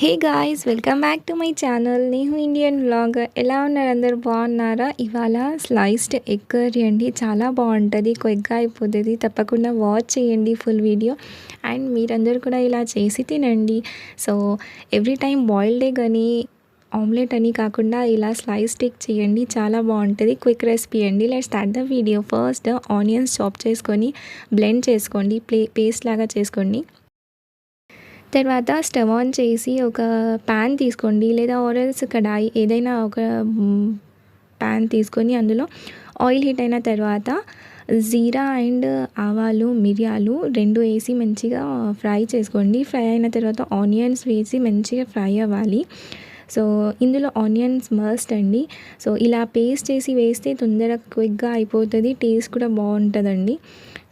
Hey guys welcome back to my channel నేను Indian vlog ఎలా ఉన్నారు అందరు? బాగున్నారా? ఇవాళ స్లైస్డ్ ఎగ్ కర్రీ అండి. చాలా బాగుంటుంది. క్విక్గా అయిపోతుంది. తప్పకుండా వాచ్ చేయండి ఫుల్ వీడియో అండ్ మీరందరూ కూడా ఇలా చేసి తినండి. So every time boiled egg అని ఆమ్లెట్ అని కాకుండా ఇలా స్లైస్ స్టిక్ చేయండి. చాలా బాగుంటుంది. క్విక్ రెసిపీ అండి. Let start the video first onions chop చేసుకొని బ్లెండ్ చేసుకోండి. ప్లే పేస్ట్ లాగా చేసుకోండి. తర్వాత స్టవ్ ఆన్ చేసి ఒక ప్యాన్ తీసుకోండి లేదా ఆరల్స్ కడాయి ఏదైనా ఒక ప్యాన్ తీసుకొని అందులో ఆయిల్ హీట్ అయిన తర్వాత జీరా అండ్ ఆవాలు మిరియాలు రెండు వేసి మంచిగా ఫ్రై చేసుకోండి. ఫ్రై అయిన తర్వాత ఆనియన్స్ వేసి మంచిగా ఫ్రై అవ్వాలి. సో ఇందులో ఆనియన్స్ మస్ట్ అండి. సో ఇలా పేస్ట్ చేసి వేస్తే తొందరగా క్విక్గా అయిపోతుంది టేస్ట్ కూడా బాగుంటుందండి.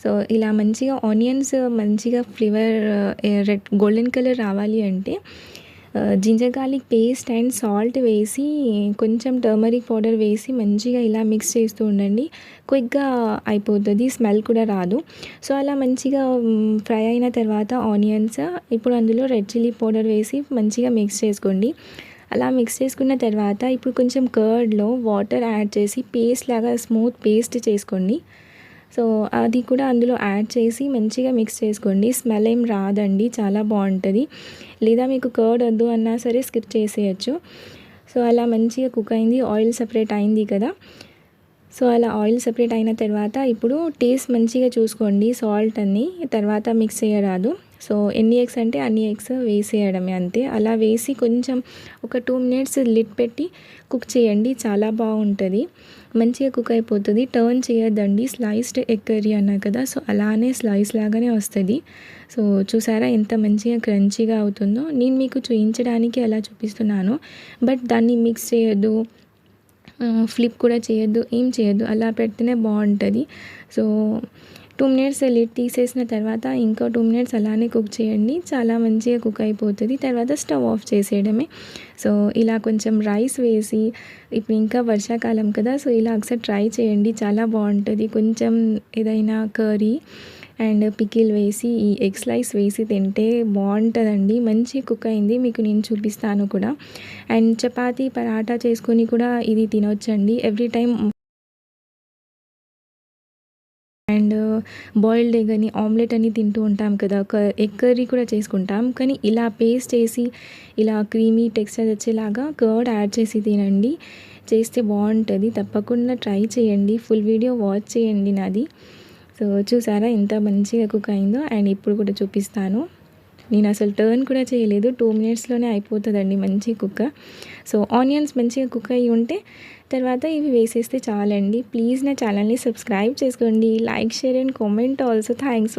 సో ఇలా మంచిగా ఆనియన్స్ మంచిగా ఫ్లేవర్ రెడ్ గోల్డెన్ కలర్ రావాలి అంటే ginger garlic paste and salt వేసి కొంచెం టర్మరిక్ పౌడర్ వేసి మంచిగా ఇలా మిక్స్ చేస్తూ ఉండండి. క్విక్గా అయిపోతుంది స్మెల్ కూడా రాదు. సో అలా మంచిగా ఫ్రై అయిన తర్వాత ఆనియన్స్ ఇప్పుడు అందులో రెడ్ చిల్లీ పౌడర్ వేసి మంచిగా మిక్స్ చేసుకోండి. అలా మిక్స్ చేసుకున్న తర్వాత ఇప్పుడు కొంచెం కర్డ్లో వాటర్ యాడ్ చేసి పేస్ట్ లాగా స్మూత్ పేస్ట్ చేసుకోండి. సో అది కూడా అందులో యాడ్ చేసి మంచిగా మిక్స్ చేసుకోండి. స్మెల్ ఏం రాదండి. చాలా బాగుంటుంది. లేదా మీకు కర్డ్ వద్దు అన్నా సరే స్కిప్ చేసేయచ్చు. సో అలా మంచిగా కుక్ అయింది. ఆయిల్ సపరేట్ అయింది కదా. సో అలా ఆయిల్ సపరేట్ అయిన తర్వాత ఇప్పుడు టేస్ట్ మంచిగా చూసుకోండి సాల్ట్ అన్ని. తర్వాత మిక్స్ చేయరాదు. సో ఎన్ని ఎగ్స్ అంటే అన్ని ఎగ్స్ వేసేయడమే అంతే. అలా వేసి కొంచెం ఒక టూ మినిట్స్ లిడ్ పెట్టి కుక్ చేయండి. చాలా బాగుంటుంది. మంచిగా కుక్ అయిపోతుంది. టర్న్ చేయొద్దండి. స్లైస్డ్ ఎగ్ కర్రీ అన్నా కదా. సో అలానే స్లైస్ లాగానే వస్తుంది. సో చూసారా ఎంత మంచిగా క్రంచీగా అవుతుందో. నేను మీకు చూపించడానికి అలా చూపిస్తున్నాను. బట్ దాన్ని మిక్స్ చేయొద్దు. ఫ్లిప్ కూడా చేయొద్దు ఏం చేయొద్దు. అలా పెడితేనే బాగుంటుంది. సో టూ మినిట్స్ లిడ్ తీసేసిన తర్వాత ఇంకా టూ మినిట్స్ అలానే కుక్ చేయండి. చాలా మంచిగా కుక్ అయిపోతుంది. తర్వాత స్టవ్ ఆఫ్ చేసేయడమే. సో ఇలా కొంచెం రైస్ వేసి ఇప్పుడు ఇంకా వర్షాకాలం కదా సో ఇలా ఒకసారి ట్రై చేయండి. చాలా బాగుంటుంది. కొంచెం ఏదైనా కర్రీ అండ్ పికిల్ వేసి ఈ ఎగ్ స్లైస్ వేసి తింటే బాగుంటుందండి. మంచి కుక్ అయింది. మీకు నేను చూపిస్తాను కూడా. అండ్ చపాతీ పరాటా చేసుకొని కూడా ఇది తినొచ్చండి. Every time and boiled egg అని ఆమ్లెట్ అని తింటూ ఉంటాం కదా. ఒక ఎగ్ కర్రీ కూడా చేసుకుంటాం. కానీ ఇలా పేస్ట్ చేసి ఇలా క్రీమీ టెక్స్చర్ వచ్చేలాగా కర్డ్ యాడ్ చేసి తినండి. చేస్తే బాగుంటుంది. తప్పకుండా ట్రై చేయండి. ఫుల్ వీడియో వాచ్ చేయండి నాది. సో చూసారా ఎంత మంచిగా కుక్ అయిందో అండ్ ఇప్పుడు కూడా చూపిస్తాను. నేను అసలు టర్న్ కూడా చేయలేదు. టూ మినిట్స్లోనే అయిపోతుందండి మంచి కుక్క సో ఆనియన్స్ మంచిగా కుక్ అయ్యి ఉంటే తర్వాత ఇవి వేసేస్తే చాలండి. ప్లీజ్ నా ఛానల్ని సబ్స్క్రైబ్ చేసుకోండి. Like share and comment also thanks